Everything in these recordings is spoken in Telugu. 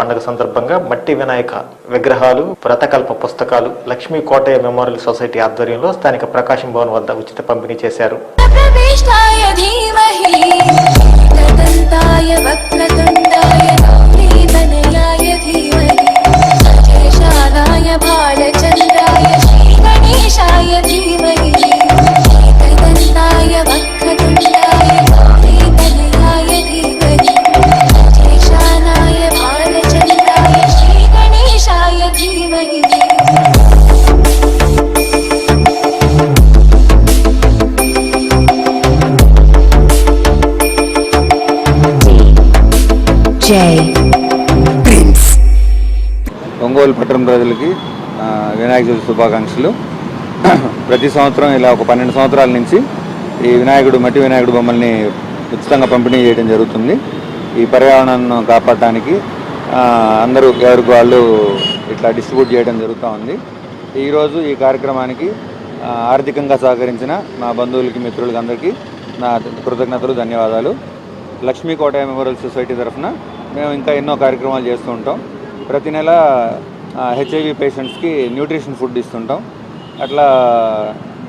పండుగ సందర్భంగా మట్టి వినాయక విగ్రహాలు వ్రతకల్ప పుస్తకాలు లక్ష్మీ కోటయ్య మెమోరియల్ సొసైటీ ఆధ్వర్యంలో స్థానిక ప్రకాశం భవన్ వద్ద ఉచిత పంపిణీ చేశారు. ఒంగోలు పట్టణ ప్రజలకి వినాయక చవితి శుభాకాంక్షలు. ప్రతి సంవత్సరం ఇలా ఒక పన్నెండు సంవత్సరాల నుంచి ఈ వినాయకుడు మట్టి వినాయకుడు బొమ్మల్ని ఉచితంగా పంపిణీ చేయడం జరుగుతుంది. ఈ పర్యావరణాన్ని కాపాడటానికి అందరూ ఎవరికి వాళ్ళు ఇట్లా డిస్ట్రిబ్యూట్ చేయడం జరుగుతూ ఉంది. ఈరోజు ఈ కార్యక్రమానికి ఆర్థికంగా సహకరించిన మా బంధువులకి మిత్రులకి అందరికీ నా కృతజ్ఞతలు ధన్యవాదాలు. లక్ష్మీ కోటయ్య మెమోరియల్ సొసైటీ తరఫున మేము ఇంకా ఎన్నో కార్యక్రమాలు చేస్తూ ఉంటాం. ప్రతి నెల హెచ్ఐవి పేషెంట్స్కి న్యూట్రిషన్ ఫుడ్ ఇస్తుంటాం. అట్లా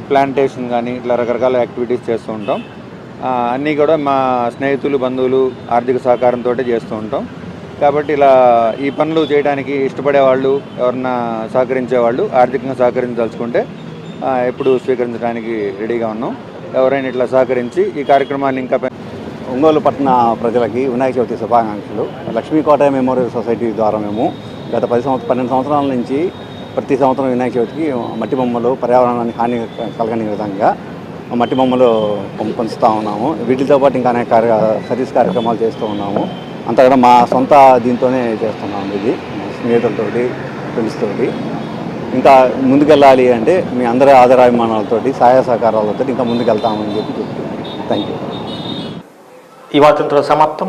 ప్లాంటేషన్ కానీ ఇట్లా రకరకాల యాక్టివిటీస్ చేస్తూ ఉంటాం. అన్నీ కూడా మా స్నేహితులు బంధువులు ఆర్థిక సహకారంతో చేస్తూ ఉంటాం. కాబట్టి ఇలా ఈ పనులు చేయడానికి ఇష్టపడే వాళ్ళు ఎవరన్నా సహకరించే వాళ్ళు ఆర్థికంగా సహకరించదలుచుకుంటే ఎప్పుడు స్వీకరించడానికి రెడీగా ఉన్నాం. ఎవరైనా ఇట్లా సహకరించి ఈ కార్యక్రమాన్ని ఇంకా ఒంగోలు పట్టణ ప్రజలకి వినాయక చవితి శుభాకాంక్షలు. లక్ష్మీ కోటయ్య మెమోరియల్ సొసైటీ ద్వారా మేము గత పది సంవత్సరం పన్నెండు సంవత్సరాల నుంచి ప్రతి సంవత్సరం వినాయక చవితికి మట్టి బొమ్మలు పర్యావరణానికి హాని కలగని విధంగా మట్టి బొమ్మలు పం- పంచుతూ ఉన్నాము. వీటితో పాటు ఇంకా అనేక సర్వీస్ కార్యక్రమాలు చేస్తూ ఉన్నాము. అంతా కూడా మా సొంత దీంతోనే చేస్తున్నాము ఇది. స్నేహితులతోటి ఫ్రెండ్స్తోటి. ఇంకా ముందుకెళ్ళాలి అంటే మీ అందరి ఆదరాభిమానాలతోటి సహాయ సహకారాలతో ఇంకా ముందుకెళ్తామని చెప్పి చెప్తున్నాను. థ్యాంక్ యూ ಈ ವಾತಂತ್ರ ಸಮಾಪ್ತಂ